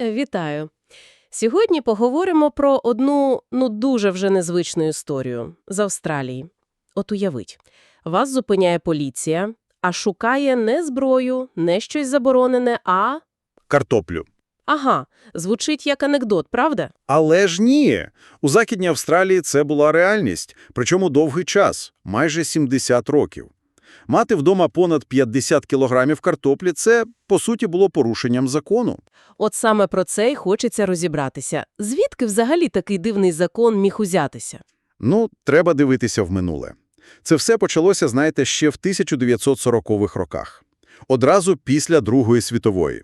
Е, Вітаю. Сьогодні поговоримо про одну, ну, дуже вже незвичну історію з Австралії. От уявіть, вас зупиняє поліція, а шукає не зброю, не щось заборонене, а... Картоплю. Ага, звучить як анекдот, правда? Але ж ні. У Західній Австралії це була реальність, причому довгий час – майже 70 років. Мати вдома понад 50 кілограмів картоплі – це, по суті, було порушенням закону. От саме про це й хочеться розібратися. Звідки взагалі такий дивний закон міг узятися? Ну, треба дивитися в минуле. Це все почалося, знаєте, ще в 1940-х роках. Одразу після Другої світової.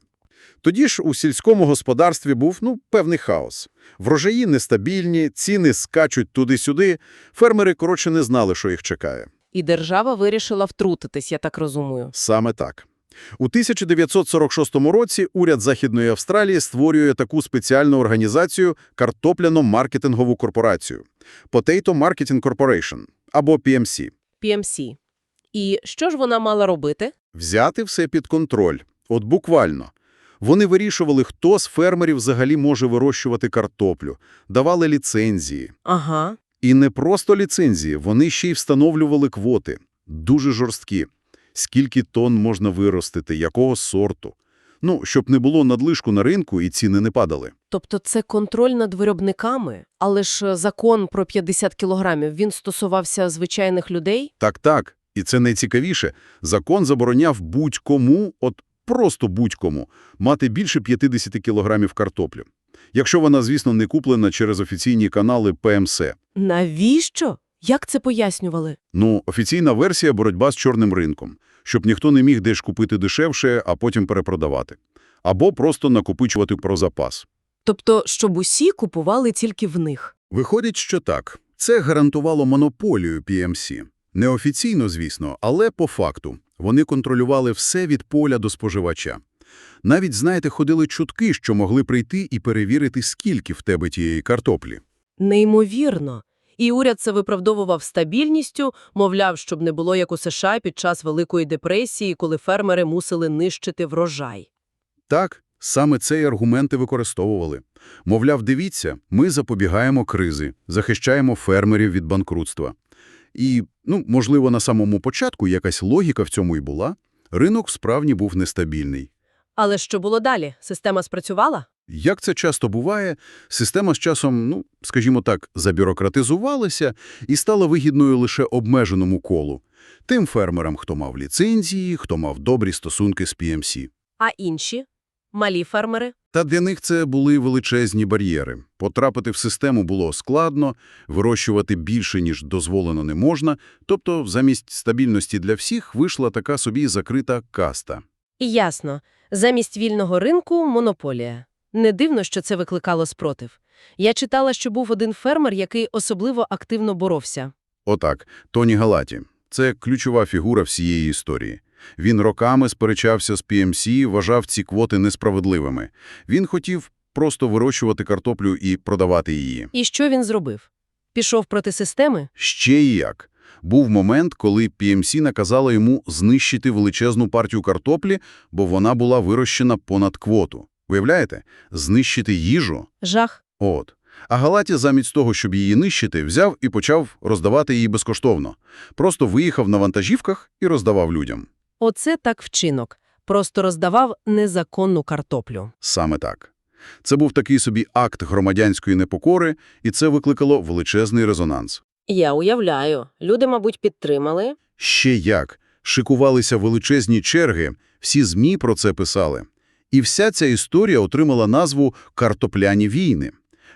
Тоді ж у сільському господарстві був, ну, певний хаос. Врожаї нестабільні, ціни скачуть туди-сюди, фермери, коротше, не знали, що їх чекає. І держава вирішила втрутитись, я так розумію. Саме так. У 1946 році уряд Західної Австралії створює таку спеціальну організацію картопляно-маркетингову корпорацію – Potato Marketing Corporation, або PMC. PMC. І що ж вона мала робити? Взяти все під контроль. От буквально. Вони вирішували, хто з фермерів взагалі може вирощувати картоплю, давали ліцензії. Ага. І не просто ліцензії, вони ще й встановлювали квоти. Дуже жорсткі. Скільки тонн можна виростити, якого сорту. Ну, щоб не було надлишку на ринку і ціни не падали. Тобто це контроль над виробниками? Але ж е, закон про 50 кілограмів, він стосувався звичайних людей? Так-так. І це найцікавіше. Закон забороняв будь-кому, от просто будь-кому, мати більше 50 кілограмів картоплі. Якщо вона, звісно, не куплена через офіційні канали ПМС. Навіщо? Як це пояснювали? Ну, офіційна версія – боротьба з чорним ринком, щоб ніхто не міг десь купити дешевше, а потім перепродавати. Або просто накопичувати про запас. Тобто, щоб усі купували тільки в них. Виходить, що так. Це гарантувало монополію PMC. Неофіційно, звісно, але по факту. Вони контролювали все від поля до споживача. Навіть, знаєте, ходили чутки, що могли прийти і перевірити, скільки в тебе тієї картоплі. Неймовірно. І уряд це виправдовував стабільністю, мовляв, щоб не було як у США під час Великої депресії, коли фермери мусили нищити врожай. Так, саме цей аргумент і використовували. Мовляв, дивіться, ми запобігаємо кризи, захищаємо фермерів від банкрутства. І, ну, можливо, на самому початку якась логіка в цьому і була. Ринок справді був нестабільний. Але що було далі? Система спрацювала? Як це часто буває, система з часом, ну, скажімо так, забюрократизувалася і стала вигідною лише обмеженому колу. Тим фермерам, хто мав ліцензії, хто мав добрі стосунки з PMC. А інші? Малі фермери? Та для них це були величезні бар'єри. Потрапити в систему було складно, вирощувати більше, ніж дозволено не можна, тобто замість стабільності для всіх вийшла така собі закрита каста. І ясно. Замість вільного ринку – монополія. Не дивно, що це викликало спротив. Я читала, що був один фермер, який особливо активно боровся. Отак, Тоні Галаті. Це ключова фігура всієї історії. Він роками сперечався з PMC, вважав ці квоти несправедливими. Він хотів просто вирощувати картоплю і продавати її. І що він зробив? Пішов проти системи? Ще і як. Був момент, коли PMC наказала йому знищити величезну партію картоплі, бо вона була вирощена понад квоту. Уявляєте? Знищити їжу? Жах. От. А Галаті замість того, щоб її нищити, взяв і почав роздавати її безкоштовно. Просто виїхав на вантажівках і роздавав людям. Оце так вчинок. Просто роздавав незаконну картоплю. Саме так. Це був такий собі акт громадянської непокори, і це викликало величезний резонанс. Я уявляю. Люди, мабуть, підтримали. Ще як. Шикувалися величезні черги, всі ЗМІ про це писали. І вся ця історія отримала назву «Картопляні війни».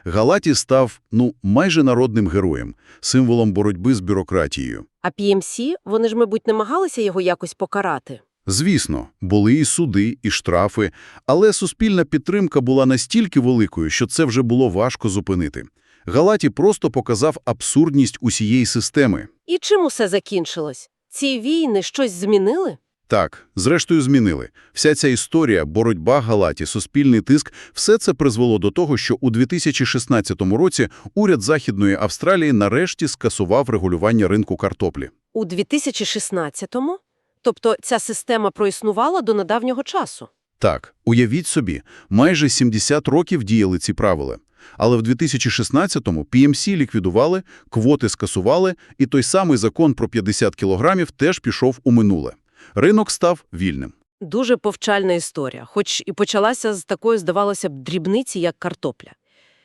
Галаті став, ну, майже народним героєм, символом боротьби з бюрократією. А PMC, вони ж, мабуть, намагалися його якось покарати. Звісно, були і суди, і штрафи, але суспільна підтримка була настільки великою, що це вже було важко зупинити. Галаті просто показав абсурдність усієї системи. І чим усе закінчилось? Ці війни щось змінили? Так, зрештою змінили. Вся ця історія, боротьба Галаті, суспільний тиск – все це призвело до того, що у 2016 році уряд Західної Австралії нарешті скасував регулювання ринку картоплі. У 2016-му? Тобто ця система проіснувала до недавнього часу? Так, уявіть собі, майже 70 років діяли ці правила. Але в 2016-му PMC ліквідували, квоти скасували, і той самий закон про 50 кілограмів теж пішов у минуле. Ринок став вільним. Дуже повчальна історія, хоч і почалася з такої, здавалося б, дрібниці, як картопля.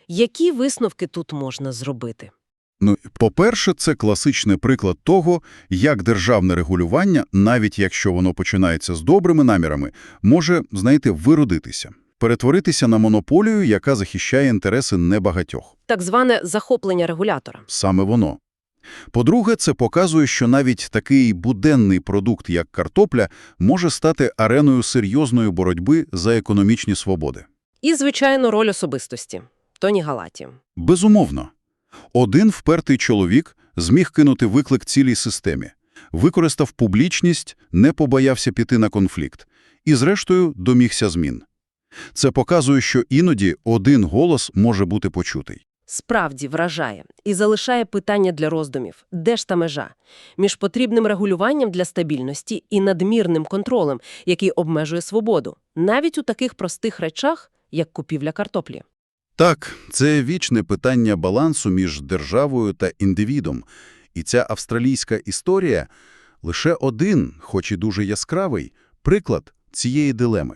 Які висновки тут можна зробити? Ну, по-перше, це класичний приклад того, як державне регулювання, навіть якщо воно починається з добрими намірами, може, знаєте, виродитися, перетворитися на монополію, яка захищає інтереси небагатьох. Так зване захоплення регулятора. Саме воно. По-друге, це показує, що навіть такий буденний продукт, як картопля, може стати ареною серйозної боротьби за економічні свободи. І, звичайно, роль особистості. Тоні Галаті. Безумовно. Один впертий чоловік зміг кинути виклик цілій системі, використав публічність, не побоявся піти на конфлікт і, зрештою, домігся змін. Це показує, що іноді один голос може бути почутий. Справді вражає і залишає питання для роздумів. Де ж та межа? Між потрібним регулюванням для стабільності і надмірним контролем, який обмежує свободу. Навіть у таких простих речах, як купівля картоплі. Так, це вічне питання балансу між державою та індивідом. І ця австралійська історія – лише один, хоч і дуже яскравий, приклад цієї дилеми.